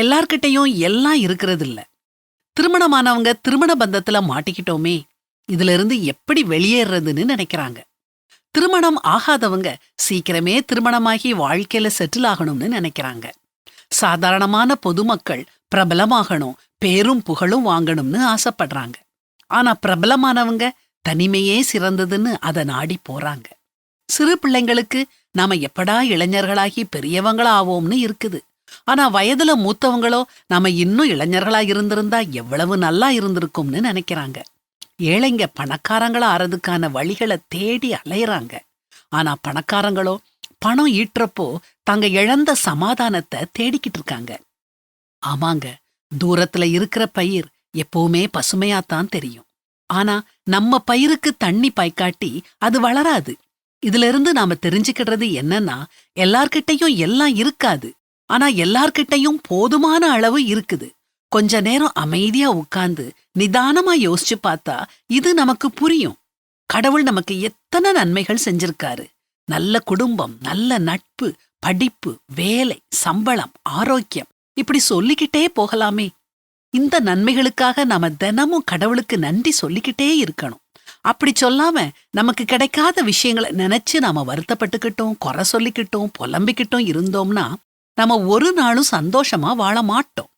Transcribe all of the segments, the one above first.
எல்லார்கிட்டயும் எல்லாம் இருக்கிறது இல்ல திருமணமானவங்க திருமண பந்தத்துல மாட்டிக்கிட்டோமே இதுல இருந்து எப்படி வெளியேறதுன்னு நினைக்கிறாங்க. திருமணம் ஆகாதவங்க சீக்கிரமே திருமணமாகி வாழ்க்கையில செட்டில் ஆகணும்னு நினைக்கிறாங்க. சாதாரணமான பொதுமக்கள் பிரபலமாகணும் பேரும் புகழும் வாங்கணும்னு ஆசைப்படுறாங்க. ஆனா பிரபலமானவங்க தனிமையே சிறந்ததுன்னு அதை நாடி போறாங்க. சிறு பிள்ளைங்களுக்கு நாம எப்படா இளைஞர்களாகி பெரியவங்களா ஆவோம்னு இருக்குது. ஆனா வயதுல மூத்தவங்களோ நாம இன்னும் இளைஞர்களா இருந்திருந்தா எவ்வளவு நல்லா இருந்திருக்கும்னு நினைக்கிறாங்க. ஏழைங்க பணக்காரங்களா ஆறதுக்கான வழிகளை தேடி அலையிறாங்க. ஆனா பணக்காரங்களோ பணம் ஈட்டுறப்போ தாங்க இழந்த சமாதானத்தை தேடிக்கிட்டு இருக்காங்க. ஆமாங்க தூரத்துல இருக்கிற பயிர் எப்பவுமே பசுமையாத்தான் தெரியும். ஆனா நம்ம பயிருக்கு தண்ணி பாய்க்காட்டி அது வளராது. இதுல இருந்து நாம தெரிஞ்சுக்கிடுறது என்னன்னா எல்லார்கிட்டயும் எல்லாம் இருக்காது. ஆனா எல்லார்கிட்டயும் போதுமான அளவு இருக்குது. கொஞ்ச நேரம் அமைதியா உட்கார்ந்து நிதானமா யோசிச்சு பார்த்தா இது நமக்கு புரியும். கடவுள் நமக்கு எத்தனை நன்மைகள் செஞ்சிருக்காரு. நல்ல குடும்பம் நல்ல நட்பு படிப்பு வேலை சம்பளம் ஆரோக்கியம். இப்படி சொல்லிக்கிட்டே போகலாமே. இந்த நன்மைகளுக்காக நாம தினமும் கடவுளுக்கு நன்றி சொல்லிக்கிட்டே இருக்கணும். அப்படி சொல்லாம நமக்கு கிடைக்காத விஷயங்களை நினைச்சு நாம வருத்தப்பட்டுக்கிட்டோம் குறை சொல்லிக்கிட்டோம் புலம்பிக்கிட்டோம் இருந்தோம்னா நாம ஒரு நாளும் சந்தோஷமா வாழ மாட்டோம்.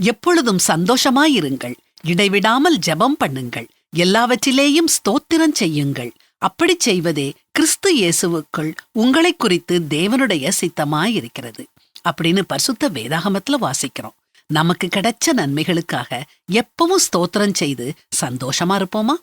எப்பொழுதும் சந்தோஷமா இருங்கள் இடைவிடாமல் ஜெபம் பண்ணுங்கள். எல்லாவற்றிலேயும் ஸ்தோத்திரம் செய்யுங்கள். அப்படிச் செய்வதே கிறிஸ்து இயேசுவுக்குள் உங்களைக் குறித்து தேவனுடைய சித்தமாயிருக்கிறது. அப்படின்னு பரிசுத்த வேதாகமத்துல வாசிக்கிறோம். நமக்கு கிடைச்ச நன்மைகளுக்காக எப்பவும் ஸ்தோத்திரம் செய்து சந்தோஷமா இருப்போமா?